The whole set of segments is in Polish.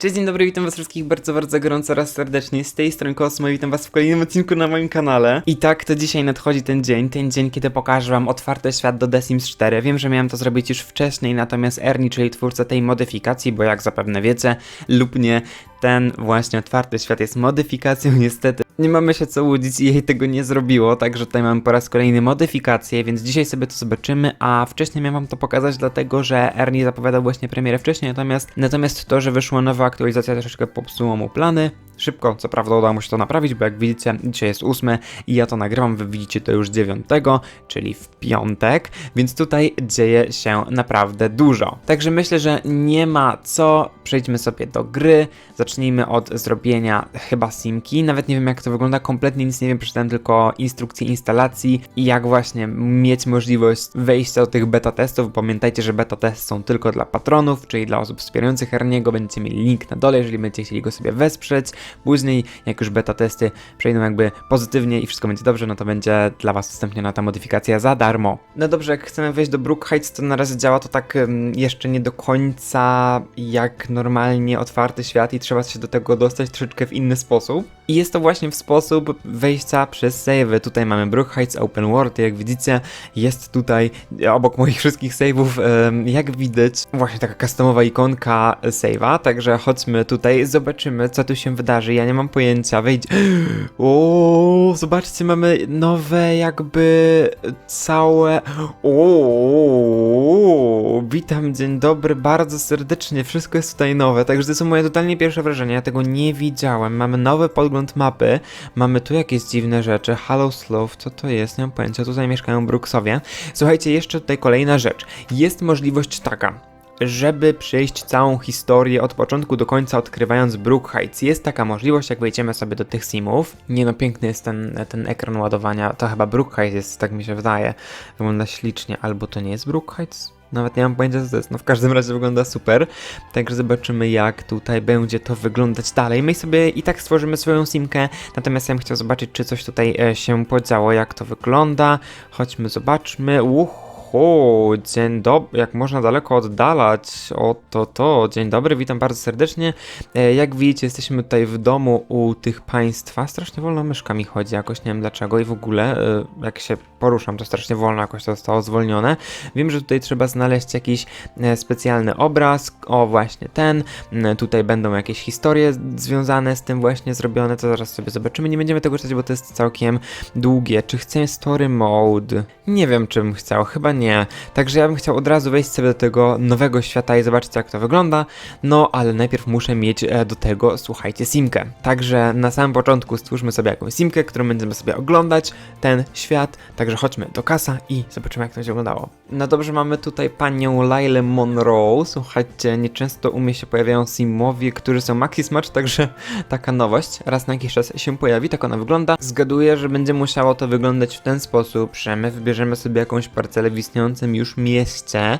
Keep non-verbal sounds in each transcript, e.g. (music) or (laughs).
Cześć, dzień dobry, witam was wszystkich bardzo, bardzo gorąco oraz serdecznie. Z tej strony Kosmo i witam was w kolejnym odcinku na moim kanale. I tak, to dzisiaj nadchodzi ten dzień, ten dzień, kiedy pokażę wam otwarty świat do The Sims 4. Wiem, że miałem to zrobić już wcześniej, natomiast Ernie, czyli twórca tej modyfikacji, bo jak zapewne wiecie lub nie, ten właśnie otwarty świat jest modyfikacją, (laughs) niestety. Nie mamy się co łudzić i jej tego nie zrobiło, także tutaj mamy po raz kolejny modyfikację, więc dzisiaj sobie to zobaczymy, a wcześniej miałem wam to pokazać, dlatego że Ernie zapowiadał właśnie premierę wcześniej, natomiast, natomiast to, że wyszła nowa aktualizacja troszeczkę popsuło mu plany. Szybko, co prawda udało mu się to naprawić, bo jak widzicie, dzisiaj jest 8 i ja to nagrywam, wy widzicie to już 9, czyli w piątek, więc tutaj dzieje się naprawdę dużo. Także myślę, że nie ma co, przejdźmy sobie do gry, zacznijmy od zrobienia chyba simki, nawet nie wiem jak to wygląda, kompletnie nic nie wiem, przeczytałem tylko instrukcję instalacji i jak właśnie mieć możliwość wejścia do tych beta testów. Pamiętajcie, że beta testy są tylko dla patronów, czyli dla osób wspierających Erniego, będziecie mieli link na dole, jeżeli będziecie chcieli go sobie wesprzeć. Później, jak już beta testy przejdą jakby pozytywnie i wszystko będzie dobrze, no to będzie dla Was udostępniona ta modyfikacja za darmo. No dobrze, jak chcemy wejść do Brook Heights, to na razie działa to tak ym, jeszcze nie do końca jak normalnie otwarty świat i trzeba się do tego dostać troszeczkę w inny sposób. I jest to właśnie w sposób wejścia przez save. Tutaj mamy Brook Heights Open World, jak widzicie, jest tutaj obok moich wszystkich save'ów, jak widać, właśnie taka customowa ikonka save'a, także chodźmy tutaj, zobaczymy co tu się wydarzy. Ja nie mam pojęcia, wejdź. (gasps) O, zobaczcie, mamy nowe jakby całe. O, witam, dzień dobry, bardzo serdecznie. Wszystko jest tutaj nowe, także to są moje totalnie pierwsze wrażenia. Ja tego nie widziałem. Mamy nowy podgląd mapy, mamy tu jakieś dziwne rzeczy. Hollow Slough, co to jest? Nie mam pojęcia. Tutaj mieszkają Brooksowie. Słuchajcie, jeszcze tutaj kolejna rzecz. Jest możliwość taka żeby przejść całą historię od początku do końca, odkrywając Brook Heights. Jest taka możliwość, jak wejdziemy sobie do tych simów. Nie no, piękny jest ten, ten ekran ładowania. To chyba Brook Heights jest, tak mi się wydaje. Wygląda ślicznie, albo to nie jest Brook Heights? Nawet nie mam pojęcia co to jest, no w każdym razie wygląda super. Także zobaczymy jak tutaj będzie to wyglądać dalej. My sobie i tak stworzymy swoją simkę, natomiast ja bym chciał zobaczyć czy coś tutaj e, się podziało, jak to wygląda. Chodźmy, zobaczmy. Uhu. Dzień dobry, jak można daleko oddalać, o to to, dzień dobry, witam bardzo serdecznie. E, jak widzicie, jesteśmy tutaj w domu u tych państwa, strasznie wolno myszkami chodzi, jakoś nie wiem dlaczego i w ogóle, e, jak się poruszam, to strasznie wolno jakoś to zostało zwolnione. Wiem, że tutaj trzeba znaleźć jakiś e, specjalny obraz, o właśnie ten, tutaj będą jakieś historie związane z tym właśnie zrobione, to zaraz sobie zobaczymy, nie będziemy tego czytać, bo to jest całkiem długie. Czy chcę story mode? Nie wiem, czym chciał, chyba nie. Także ja bym chciał od razu wejść sobie do tego nowego świata i zobaczyć jak to wygląda. No, ale najpierw muszę mieć e, do tego, słuchajcie, simkę. Także na samym początku stwórzmy sobie jakąś simkę, którą będziemy sobie oglądać, ten świat. Także chodźmy do kasa i zobaczymy jak to się wyglądało. No dobrze, mamy tutaj panią Lailę Monroe. Słuchajcie, nieczęsto u mnie się pojawiają simowie, którzy są maxi smacz, także (laughs) taka nowość raz na jakiś czas się pojawi, tak ona wygląda. Zgaduję, że będzie musiało to wyglądać w ten sposób, że my wybierzemy sobie jakąś parcelę w istniejącym już mieście,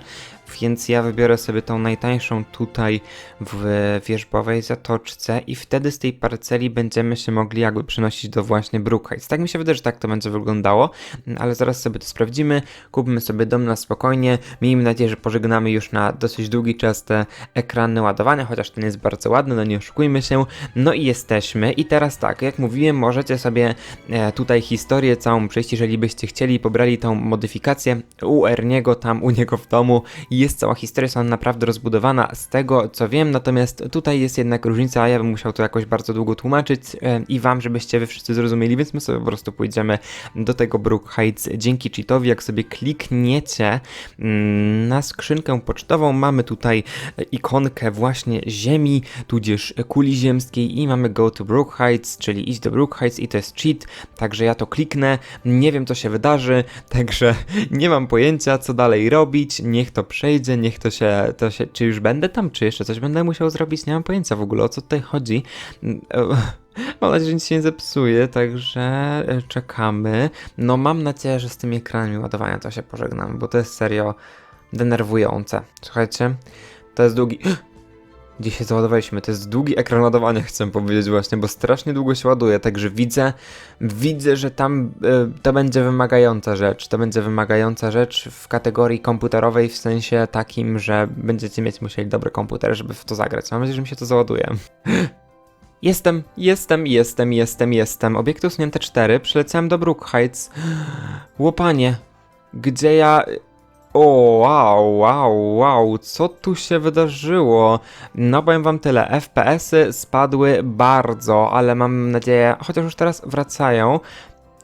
więc ja wybiorę sobie tą najtańszą tutaj w wierzbowej zatoczce i wtedy z tej parceli będziemy się mogli jakby przenosić do właśnie Brook Heights. Tak mi się wydaje, że tak to będzie wyglądało, ale zaraz sobie to sprawdzimy, kupmy sobie dom na spokojnie, miejmy nadzieję, że pożegnamy już na dosyć długi czas te ekrany ładowania, chociaż ten jest bardzo ładny, no nie oszukujmy się. No i jesteśmy i teraz tak, jak mówiłem, możecie sobie e, tutaj historię całą przejść, jeżeli byście chcieli, pobrali tą modyfikację u Erniego, tam u niego w domu jest cała historia, jest ona naprawdę rozbudowana z tego co wiem, natomiast tutaj jest jednak różnica, a ja bym musiał to jakoś bardzo długo tłumaczyć i wam, żebyście wy wszyscy zrozumieli, więc my sobie po prostu pójdziemy do tego Brook Heights. Dzięki cheatowi, jak sobie klikniecie mm, na skrzynkę pocztową, mamy tutaj e, ikonkę właśnie ziemi, tudzież kuli ziemskiej i mamy go to Brook Heights, czyli iść do Brook Heights i to jest cheat, także ja to kliknę, nie wiem co się wydarzy, (laughs) także nie mam pojęcia co dalej robić, niech to przejdzie, niech to się, to się, czy już będę tam, czy jeszcze coś będę musiał zrobić, nie mam pojęcia w ogóle o co tutaj chodzi. Mm, e, (laughs) Mam nadzieję, że nic się nie zepsuje, także e, czekamy. No mam nadzieję, że z tymi ekranami ładowania to się pożegnam, bo to jest serio denerwujące. Słuchajcie, to jest długi... (gasps) Gdzie się załadowaliśmy? To jest długi ekran ładowania, chcę powiedzieć właśnie, bo strasznie długo się ładuje, także widzę, widzę, że tam e, to będzie wymagająca rzecz. To będzie wymagająca rzecz w kategorii komputerowej, w sensie takim, że będziecie mieć musieli dobry komputer, żeby w to zagrać. Mam nadzieję, że mi się to załaduje. (laughs) Jestem, jestem, jestem, jestem, jestem. Obiekty usunięte 4. Przyleciałem do Brook Heights. (gasps) Łopanie. Gdzie ja... O, wow, wow, wow, co tu się wydarzyło? No powiem wam tyle, FPS-y spadły bardzo, ale mam nadzieję, chociaż już teraz wracają.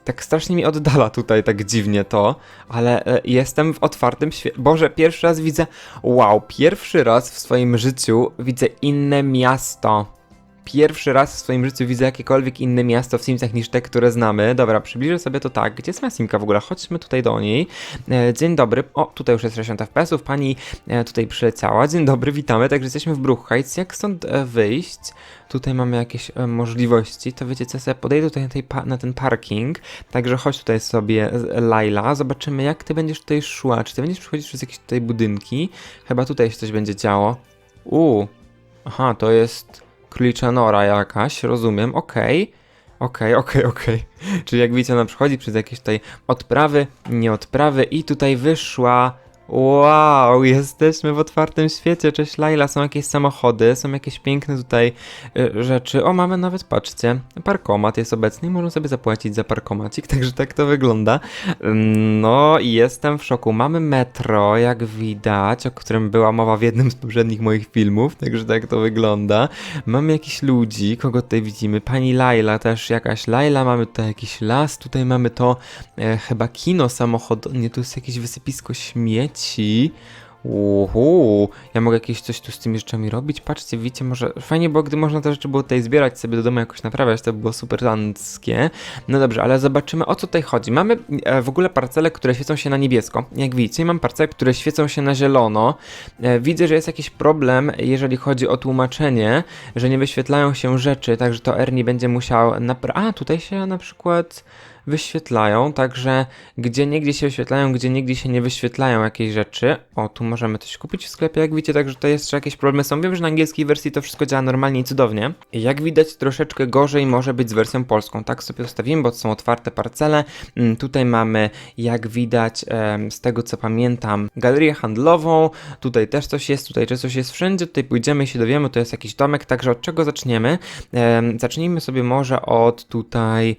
Tak strasznie mi oddala tutaj tak dziwnie to, ale e, jestem w otwartym świecie. Boże, pierwszy raz widzę, wow, pierwszy raz w swoim życiu widzę inne miasto. Pierwszy raz w swoim życiu widzę jakiekolwiek inne miasto w Simsach niż te, które znamy. Dobra, przybliżę sobie to tak. Gdzie jest moja Simka w ogóle? Chodźmy tutaj do niej. E, dzień dobry. O, tutaj już jest 60 FPS-ów. Pani e, tutaj przyleciała. Dzień dobry, witamy. Także jesteśmy w Brook Heights. Jak stąd e, wyjść? Tutaj mamy jakieś możliwości. To wiecie co, sobie podejdę tutaj na, tej na ten parking. Także chodź tutaj sobie, Laila. Zobaczymy, jak ty będziesz tutaj szła. Czy ty będziesz przechodzić przez jakieś tutaj budynki? Chyba tutaj się coś będzie działo. Uuu. Aha, to jest królicza nora jakaś, rozumiem, okej. Okej, okej, okej. Czyli jak widzicie, ona przechodzi przez jakieś tutaj odprawy, nieodprawy i tutaj wyszła. Wow, jesteśmy w otwartym świecie. Cześć Laila, są jakieś samochody, są jakieś piękne tutaj y, rzeczy. O, mamy nawet, patrzcie, parkomat jest obecny i można sobie zapłacić za parkomacik, (laughs) także tak to wygląda. Ym, No jestem w szoku. Mamy metro, jak widać, o którym była mowa w jednym z poprzednich moich filmów, także tak to wygląda. Mamy jakichś ludzi, kogo tutaj widzimy? Pani Laila też jakaś Laila, mamy tutaj jakiś las, tutaj mamy to e, chyba kino samochod, nie, tu jest jakieś wysypisko śmieci. Uhu, ja mogę jakieś coś tu z tymi rzeczami robić? Patrzcie, widzicie, może fajnie było, gdy można te rzeczy było tutaj zbierać, sobie do domu jakoś naprawiać, to by było super lanckie. No dobrze, ale zobaczymy o co tutaj chodzi. Mamy e, w ogóle parcele, które świecą się na niebiesko, jak widzicie, mam parcele, które świecą się na zielono. E, widzę, że jest jakiś problem, jeżeli chodzi o tłumaczenie, że nie wyświetlają się rzeczy, także to Ernie będzie musiał A, tutaj się na przykład wyświetlają, także gdzie niegdzie się wyświetlają, gdzie niegdzie się nie wyświetlają jakieś rzeczy. O, tu możemy coś kupić w sklepie, jak widzicie, także to jeszcze jakieś problemy są. Wiem, że na angielskiej wersji to wszystko działa normalnie i cudownie. Jak widać, troszeczkę gorzej może być z wersją polską. Tak sobie ustawimy, bo to są otwarte parcele. Mm, Tutaj mamy, jak widać, z tego co pamiętam, galerię handlową. Tutaj też coś jest, tutaj też coś jest wszędzie. Tutaj pójdziemy i się dowiemy, to jest jakiś domek, także od czego zaczniemy? Em, Zacznijmy sobie może od tutaj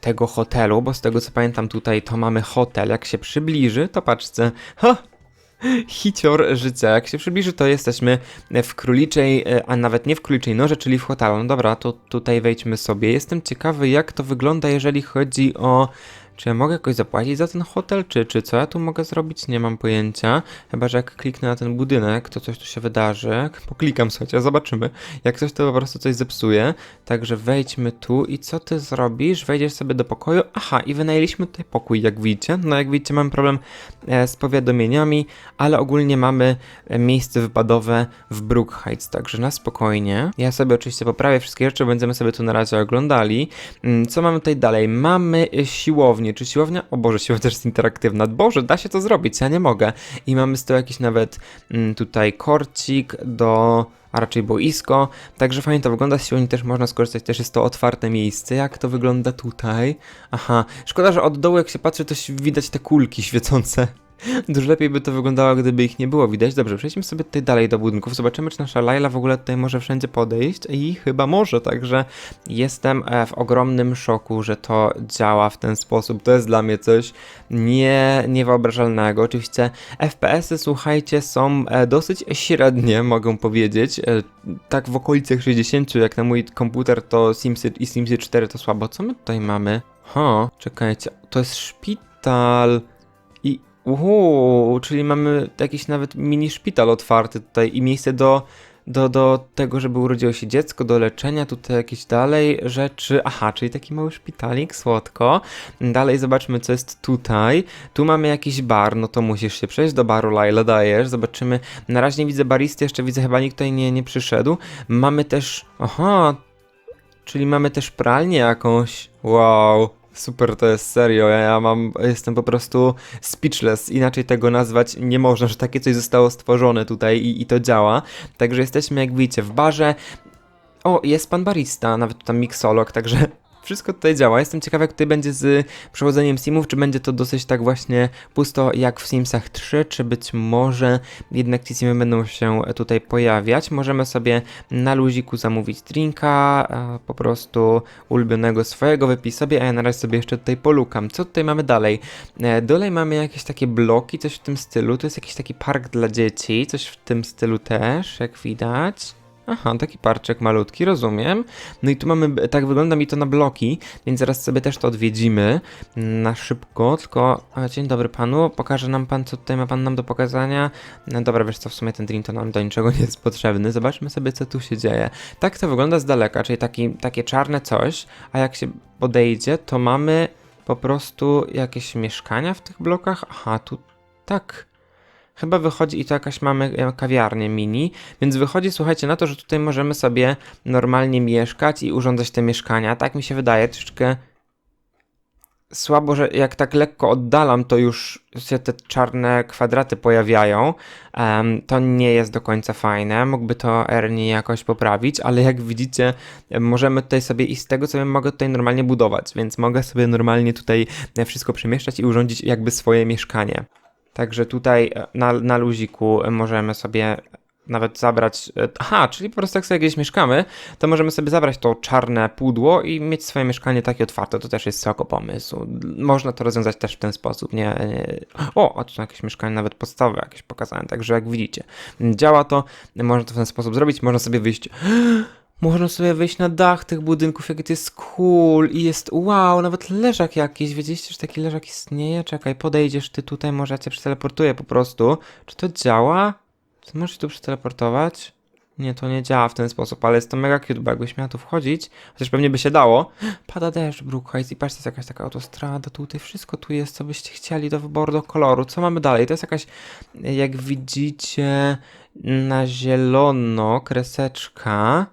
tego hotelu, bo z tego co pamiętam tutaj to mamy hotel. Jak się przybliży, to patrzcie, ha! Hicior życia. Jak się przybliży, to jesteśmy w króliczej, e, a nawet nie w króliczej noże, czyli w hotelu. No dobra, to tutaj wejdźmy sobie. Jestem ciekawy, jak to wygląda, jeżeli chodzi o. Czy ja mogę jakoś zapłacić za ten hotel, czy, czy co ja tu mogę zrobić? Nie mam pojęcia. Chyba, że jak kliknę na ten budynek, to coś tu się wydarzy. Poklikam, słuchajcie, zobaczymy. Jak coś, to po prostu coś zepsuje. Także wejdźmy tu i co ty zrobisz? Wejdziesz sobie do pokoju. Aha, i wynajęliśmy tutaj pokój, jak widzicie. No, jak widzicie, mam problem e, z powiadomieniami, ale ogólnie mamy e, miejsce wypadowe w Brook Heights, także na spokojnie. Ja sobie oczywiście poprawię wszystkie rzeczy, będziemy sobie tu na razie oglądali. Mm, Co mamy tutaj dalej? Mamy e, siłownię. Czy siłownia? O Boże, siłownia też jest interaktywna. Boże, da się to zrobić, ja nie mogę. I mamy z tyłu jakiś nawet mm, tutaj korcik do a raczej boisko, także fajnie to wygląda, z siłowni też można skorzystać, też jest to otwarte miejsce, jak to wygląda tutaj? Aha, szkoda, że od dołu jak się patrzy, to widać te kulki świecące. Dużo lepiej by to wyglądało, gdyby ich nie było widać. Dobrze, przejdźmy sobie tutaj dalej do budynków. Zobaczymy, czy nasza Laila w ogóle tutaj może wszędzie podejść. I chyba może, także jestem e, w ogromnym szoku, że to działa w ten sposób. To jest dla mnie coś nie, niewyobrażalnego. Oczywiście FPS-y, słuchajcie, są e, dosyć średnie, mogę powiedzieć. E, Tak w okolicach 60, jak na mój komputer to Simsy i Simsy 4 to słabo. Co my tutaj mamy? Ha, czekajcie, to jest szpital. Uhu, czyli mamy jakiś nawet mini szpital otwarty tutaj i miejsce do, do, do tego, żeby urodziło się dziecko, do leczenia, tutaj jakieś dalej rzeczy. Aha, czyli taki mały szpitalik, słodko. Dalej zobaczmy, co jest tutaj. Tu mamy jakiś bar, no to musisz się przejść do baru, Laila, dajesz. Zobaczymy. Na razie nie widzę baristy, jeszcze widzę, chyba nikt tutaj nie, nie przyszedł. Mamy też, aha, czyli mamy też pralnię jakąś. Wow. Super to jest serio, ja, mam, jestem po prostu speechless, inaczej tego nazwać nie można, że takie coś zostało stworzone tutaj i, i to działa. Także jesteśmy, jak widzicie, w barze. O, jest pan barista, nawet tam miksolog, także wszystko tutaj działa. Jestem ciekaw, jak tutaj będzie z przechodzeniem Simów, czy będzie to dosyć tak właśnie pusto jak w Simsach 3, czy być może jednak ci Simy będą się tutaj pojawiać. Możemy sobie na luziku zamówić drinka, e, po prostu ulubionego swojego, wypij sobie, a ja na razie sobie jeszcze tutaj polukam. Co tutaj mamy dalej? E, Dalej mamy jakieś takie bloki, coś w tym stylu. To jest jakiś taki park dla dzieci, coś w tym stylu też, jak widać. Aha, taki parczek malutki, rozumiem. No i tu mamy, tak wygląda mi to na bloki, więc zaraz sobie też to odwiedzimy na szybko, tylko a, dzień dobry panu, pokaże nam pan, co tutaj ma pan nam do pokazania. No dobra, wiesz co, w sumie ten drink to nam do niczego nie jest potrzebny, zobaczmy sobie, co tu się dzieje. Tak to wygląda z daleka, czyli taki, takie czarne coś, a jak się podejdzie, to mamy po prostu jakieś mieszkania w tych blokach. Aha, tu tak. Chyba wychodzi i to jakaś mamy e, kawiarnię mini, więc wychodzi, słuchajcie, na to, że tutaj możemy sobie normalnie mieszkać i urządzać te mieszkania. Tak mi się wydaje, troszeczkę słabo, że jak tak lekko oddalam, to już się te czarne kwadraty pojawiają. Em, to nie jest do końca fajne. Mógłby to Ernie jakoś poprawić, ale jak widzicie, em, możemy tutaj sobie i z tego co wiem, mogę tutaj normalnie budować, więc mogę sobie normalnie tutaj e, wszystko przemieszczać i urządzić jakby swoje mieszkanie. Także tutaj e, na, na luziku e, możemy sobie nawet zabrać. e, Aha, czyli po prostu jak sobie gdzieś mieszkamy, to możemy sobie zabrać to czarne pudło i mieć swoje mieszkanie takie otwarte. To też jest spoko pomysł. Można to rozwiązać też w ten sposób. Nie, nie. O, a tu jakieś mieszkania nawet podstawowe jakieś pokazałem. Także jak widzicie, działa to. Można to w ten sposób zrobić. Można sobie wyjść. Można sobie wejść na dach tych budynków, jakie to jest cool i jest wow, nawet leżak jakiś. Wiedzieliście, że taki leżak istnieje? Czekaj, podejdziesz ty tutaj, może ja cię przeteleportuję po prostu. Czy to działa? Czy możesz tu przeteleportować? Nie, to nie działa w ten sposób, ale jest to mega cute, bo jakbyś miała tu wchodzić, chociaż pewnie by się dało. Pada deszcz, Brook Heights i patrzcie, jest jakaś taka autostrada, tutaj wszystko tu jest, co byście chcieli do wyboru, do koloru. Co mamy dalej? To jest jakaś, jak widzicie, na zielono kreseczka.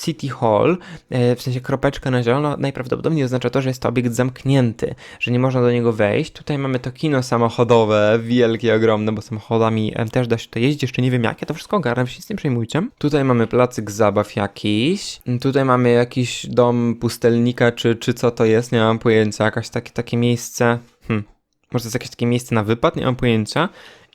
City Hall, e, w sensie kropeczka na zielono, najprawdopodobniej oznacza to, że jest to obiekt zamknięty, że nie można do niego wejść. Tutaj mamy to kino samochodowe, wielkie, ogromne, bo samochodami em, też da się to jeździć, jeszcze nie wiem jakie, to wszystko ogarnę, się nic nie przejmujcie. Tutaj mamy placyk zabaw jakiś, tutaj mamy jakiś dom pustelnika, czy, czy co to jest, nie mam pojęcia, jakaś takie, takie miejsce, hm, może to jest jakieś takie miejsce na wypad, nie mam pojęcia.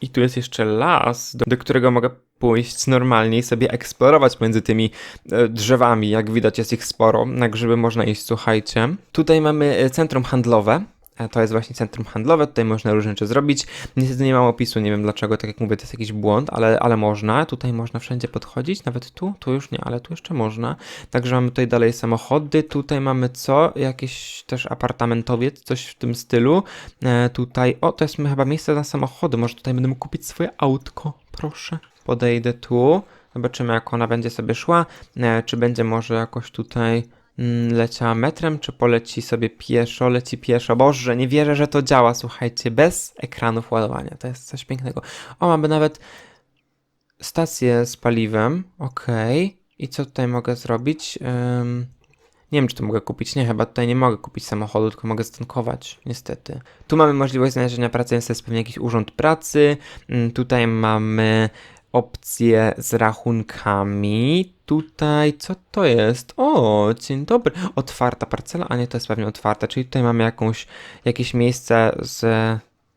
I tu jest jeszcze las, do, do którego mogę pójść normalnie i sobie eksplorować między tymi e, drzewami. Jak widać, jest ich sporo. Na grzyby można iść, słuchajcie. Tutaj mamy e, centrum handlowe. To jest właśnie centrum handlowe, tutaj można różne rzeczy zrobić. Niestety nie mam opisu, nie wiem dlaczego, tak jak mówię, to jest jakiś błąd, ale, ale można. Tutaj można wszędzie podchodzić, nawet tu, tu już nie, ale tu jeszcze można. Także mamy tutaj dalej samochody, tutaj mamy co? Jakiś też apartamentowiec, coś w tym stylu. E, tutaj, o, to jest chyba miejsce na samochody, może tutaj będę mógł kupić swoje autko, proszę. Podejdę tu, zobaczymy jak ona będzie sobie szła, e, czy będzie może jakoś tutaj leciała metrem, czy poleci sobie pieszo, leci pieszo. Boże, nie wierzę, że to działa, słuchajcie, bez ekranów ładowania, to jest coś pięknego. O, mamy nawet stację z paliwem, okej. I co tutaj mogę zrobić? Ym, nie wiem, czy to mogę kupić. Nie, chyba tutaj nie mogę kupić samochodu, tylko mogę stankować, niestety. Tu mamy możliwość znalezienia pracy, więc to jest pewnie jakiś urząd pracy. Ym, Tutaj mamy opcje z rachunkami. Tutaj, co to jest? O, dzień dobry. Otwarta parcela, a nie, to jest pewnie otwarta, czyli tutaj mamy jakąś, jakieś miejsce z...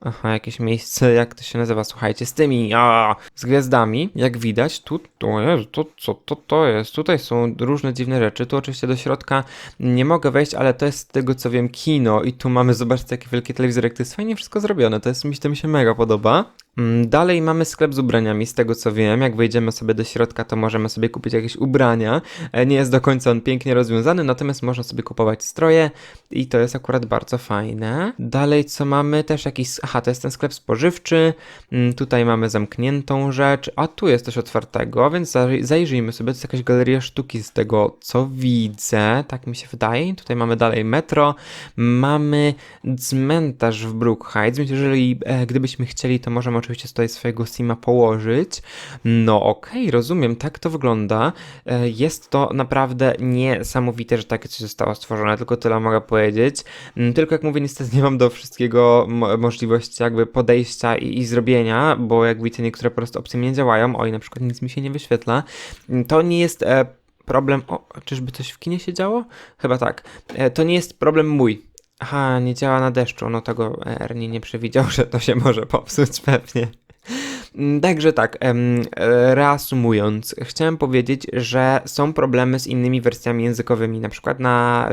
Aha, jakieś miejsce, (laughs) jak to się nazywa, słuchajcie, z tymi, a, z gwiazdami, jak widać, tu, to jest, to, co to, to jest, tutaj są różne dziwne rzeczy, tu oczywiście do środka nie mogę wejść, ale to jest z tego, co wiem, kino. I tu mamy, zobaczcie, jakie wielkie telewizory, jak to jest fajnie wszystko zrobione, to jest, mi się, to mi się mega podoba. Mm, Dalej mamy sklep z ubraniami, z tego co wiem. Jak wejdziemy sobie do środka, to możemy sobie kupić jakieś ubrania. E, Nie jest do końca on pięknie rozwiązany, natomiast można sobie kupować stroje i to jest akurat bardzo fajne. Dalej co mamy? Też jakiś. Aha, to jest ten sklep spożywczy. Mm, Tutaj mamy zamkniętą rzecz, a tu jest coś otwartego, więc zaj- zajrzyjmy sobie. To jest jakaś galeria sztuki z tego co widzę. Tak mi się wydaje. Tutaj mamy dalej metro. Mamy cmentarz w Brook Heights, więc jeżeli e, gdybyśmy chcieli, to możemy oczywiście tutaj swojego sima położyć. No okej, rozumiem, tak to wygląda. E, Jest to naprawdę niesamowite, że takie coś zostało stworzone, tylko tyle mogę powiedzieć. Mm, Tylko jak mówię, niestety nie mam do wszystkiego mo- możliwości jakby podejścia i, i zrobienia, bo jak widzicie, niektóre po prostu opcje nie działają. Oj, na przykład nic mi się nie wyświetla. Mm, To nie jest e, problem. O, czyżby coś w kinie się działo? Chyba tak. E, to nie jest problem mój. Aha, nie działa na deszczu. No tego Ernie nie przewidział, (laughs) że to się może popsuć pewnie. Mm, Także tak, e, reasumując, chciałem powiedzieć, że są problemy z innymi wersjami językowymi. Na przykład na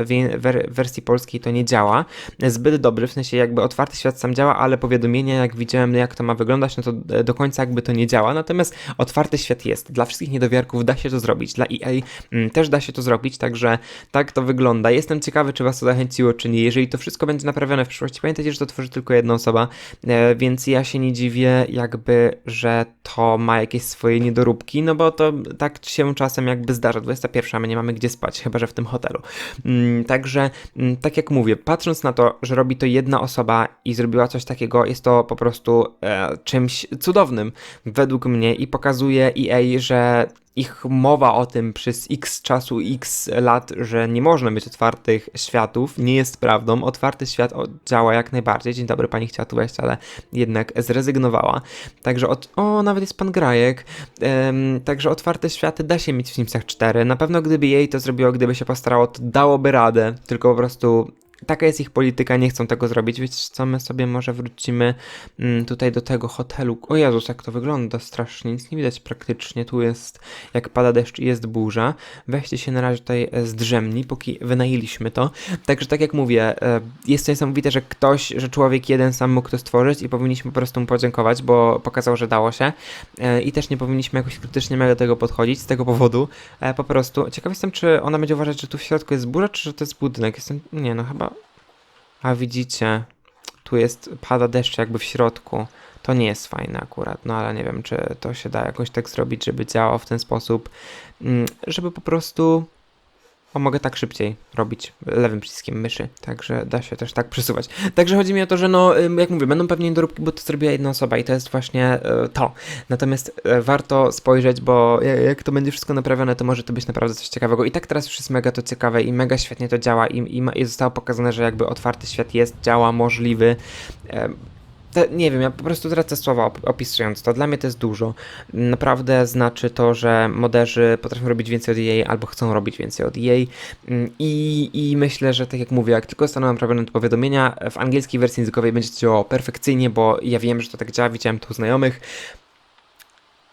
wersji polskiej to nie działa zbyt dobrze, w sensie jakby otwarty świat sam działa, ale powiadomienia, jak widziałem, jak to ma wyglądać, no to e, do końca jakby to nie działa. Natomiast otwarty świat jest. Dla wszystkich niedowiarków da się to zrobić. Dla EA mm, też da się to zrobić, także tak to wygląda. Jestem ciekawy, czy Was to zachęciło, czy nie. Jeżeli to wszystko będzie naprawione w przyszłości, pamiętajcie, że to tworzy tylko jedna osoba, e, więc ja się nie dziwię, jakby, że to ma jakieś swoje niedoróbki, no bo to tak się czasem jakby zdarza. 21, a my nie mamy gdzie spać, chyba że w tym hotelu. Mm, Także, mm, tak jak mówię, patrząc na to, że robi to jedna osoba i zrobiła coś takiego, jest to po prostu e, czymś cudownym według mnie i pokazuje EA, że ich mowa o tym przez x czasu, x lat, że nie można mieć otwartych światów, nie jest prawdą. Otwarty świat działa jak najbardziej. Dzień dobry, pani chciała tu wejść, ale jednak zrezygnowała. Także od... O, nawet jest pan Grajek. Także otwarte światy da się mieć w Simsach 4. Na pewno gdyby jej to zrobiło, gdyby się postarało, to dałoby radę. Tylko po prostu taka jest ich polityka, nie chcą tego zrobić. Wiecie co, my sobie może wrócimy mm, tutaj do tego hotelu. O Jezus, jak to wygląda strasznie, nic nie widać praktycznie. Tu jest, jak pada deszcz i jest burza. Weźcie się na razie tutaj e, zdrzemni, póki wynajęliśmy to. Także tak jak mówię, e, jest to niesamowite, że ktoś, że człowiek jeden sam mógł to stworzyć i powinniśmy po prostu mu podziękować, bo pokazał, że dało się. E, I też nie powinniśmy jakoś krytycznie mega do tego podchodzić z tego powodu. Po prostu ciekaw jestem, czy ona będzie uważać, że tu w środku jest burza, czy że to jest budynek. Jestem, nie no, chyba... A widzicie, tu jest, pada deszcz jakby w środku. To nie jest fajne akurat, no ale nie wiem, czy to się da jakoś tak zrobić, żeby działało w ten sposób, mm, żeby po prostu... O, mogę tak szybciej robić lewym przyciskiem myszy, także da się też tak przesuwać. Także chodzi mi o to, że no, jak mówię, będą pewnie niedoróbki, bo to zrobiła jedna osoba i to jest właśnie e, to. Natomiast e, warto spojrzeć, bo ja- jak to będzie wszystko naprawione, to może to być naprawdę coś ciekawego. I tak teraz już jest mega to ciekawe i mega świetnie to działa i, i, i zostało pokazane, że jakby otwarty świat jest, działa, możliwy. Te, nie wiem, ja po prostu tracę słowa op- opisując to. Dla mnie to jest dużo. Naprawdę znaczy to, że moderzy potrafią robić więcej od EA albo chcą robić więcej od EA. Mm, I, I myślę, że tak jak mówię, jak tylko zostaną naprawione powiadomienia, w angielskiej wersji językowej będzie to perfekcyjnie, bo ja wiem, że to tak działa, widziałem to u znajomych.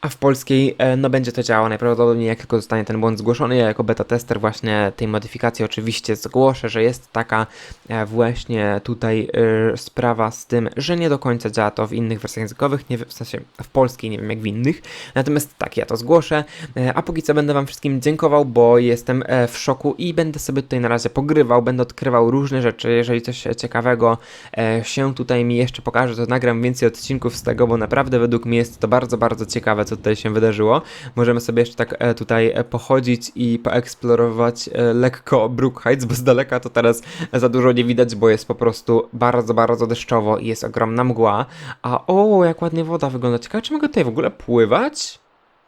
A w polskiej, e, no będzie to działało najprawdopodobniej, jak tylko zostanie ten błąd zgłoszony. Ja jako beta tester właśnie tej modyfikacji oczywiście zgłoszę, że jest taka e, właśnie tutaj e, sprawa z tym, że nie do końca działa to w innych wersjach językowych, nie, w sensie w polskiej, nie wiem jak w innych. Natomiast tak, ja to zgłoszę. A póki co będę Wam wszystkim dziękował, bo jestem w szoku i będę sobie tutaj na razie pogrywał, będę odkrywał różne rzeczy. Jeżeli coś ciekawego się tutaj mi jeszcze pokaże, to nagram więcej odcinków z tego, bo naprawdę według mnie jest to bardzo, bardzo ciekawe, co tutaj się wydarzyło. Możemy sobie jeszcze tak e, tutaj e, pochodzić i poeksplorować e, lekko Brook Heights, bo z daleka to teraz za dużo nie widać, bo jest po prostu bardzo, bardzo deszczowo i jest ogromna mgła. A o, jak ładnie woda wygląda. Ciekawe, czy mogę tutaj w ogóle pływać?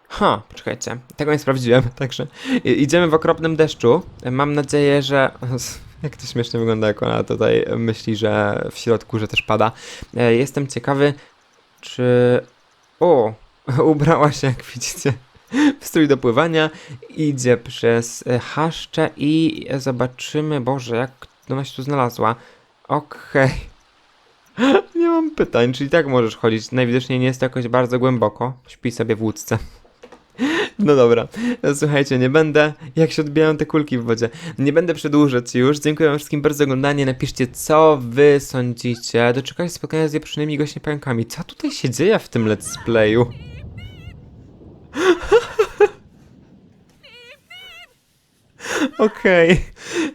Ha, poczekajcie, tego nie sprawdziłem, (laughs) także idziemy w okropnym deszczu. Mam nadzieję, że... (laughs) Jak to śmiesznie wygląda, jak ona tutaj myśli, że w środku, że też pada. Jestem ciekawy, czy... O, (laughs) ubrała się, jak widzicie, (laughs) w strój do pływania. Idzie przez e, chaszcze i zobaczymy, Boże, jak ona się tu znalazła. Okej. (laughs) Nie mam pytań, czyli tak możesz chodzić. Najwidoczniej nie jest to jakoś bardzo głęboko. Śpi sobie w łódce. No dobra, słuchajcie, nie będę, jak się odbijają te kulki w wodzie, nie będę przedłużać już, dziękuję wam wszystkim bardzo za oglądanie, napiszcie co wy sądzicie, doczekajcie spotkania z wieprzonymi gośćmi pająkami, co tutaj się dzieje w tym let's playu? Okej,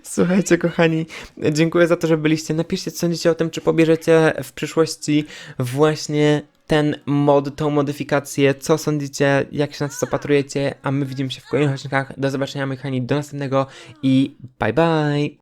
słuchajcie kochani, dziękuję za to, że byliście, napiszcie co sądzicie o tym, czy pobierzecie w przyszłości właśnie ten mod, tą modyfikację, co sądzicie, jak się na to zapatrujecie, a my widzimy się w kolejnych odcinkach. Do zobaczenia, kochani, do następnego i bye bye!